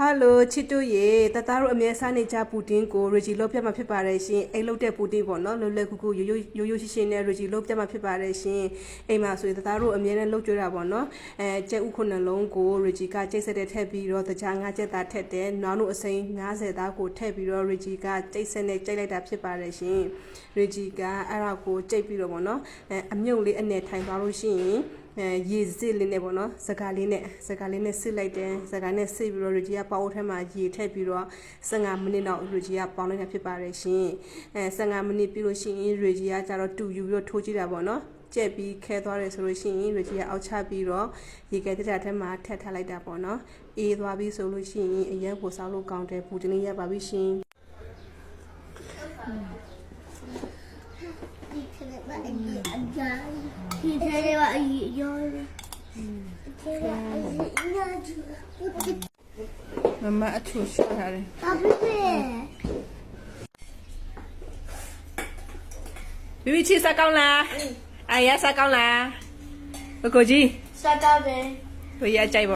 ဟယ်လိုချစ်တို့ရေတသားတို့အမြဲစားနေကြပူတင်ကိုရီဂျီလုတ်ပြတ်မှာဖြစ်ပါတယ်ရှင်အိမ်လုတ်တဲ့ပူတင်ပေါ့နော်လွယ်လွယ်ကူကူရိုးရိုးရိုးရိုးရှင်းရှင်းနဲ့ရီဂျီလုတ်ပြတ်မှာဖြစ်ပါတယ်ရှင်အိမ်မှာဆိုရင်တသားတို့အမြဲတမ်းလုတ်ကြတာပေါ့နော်အဲကျက်ဥခုနှလုံးကိုရီဂျီကကျိတ်ဆက်တဲ့ထည့်ပြီးတော့တခြားငါးချက်သားထည့်တယ်နောက်တို့အစိမ်း90သားကိုထည့်ပြီးတော့ရီဂျီကကျိတ်ဆက်နဲ့ကျိတ်လိုက်တာဖြစ်ပါတယ်ရှင်ရီဂျီကအဲ့ဒါကိုကျိတ်ပြီးတော့ပေါ့နော်အဲအမြုပ်လေးအနေထိုင်သွားလို့ရှိရင်အဲ ရေစစ်လေးနဲ့ပေါ့နော်စကားလေးနဲ့စကားလေးနဲ့စစ်လိုက်တယ်စကားနဲ့စစ်ပြီးတော့ရူဂျီကပေါင်းထဲမှာရေထည့်ပြီးတော့15မိနစ်တော့ရူဂျီကပေါင်းလိုက်တာဖြစ်ပါတယ်ရှင်အဲ15မိနစ်ပြီးလို့ရှိရင်ရူဂျီကကျတော့တူယူပြီးတော့ထိုးကြည့်တာပေါ့နော်ကြက်ပြီးခဲသွားတယ်ဆိုလို့ရှိရင်ရူဂျီကအောက်ချပြီးတော့ရေကဲတက်တာထဲမှာထည့်ထားလိုက်တာပေါ့နော်အေးသွားပြီဆိုလို့ရှိရင်အရက်ကိုစောက်လို့ကောင်းတယ်ပူတင်လေးရပါပြီရှင်ဒီထဲမှာအကြီးအကြို င်ဒီထဲမှာအကြီးရောဒီထဲမှာအကြီးအညာကျူမမအထူရှိထားတယ်ဘာဖြစ်လဲဘီဘီချစ်စားကောင်းလားအာရစားကောင်းလားကိုကိုကြီးစကားပဲကိုရကြိုက်ပါ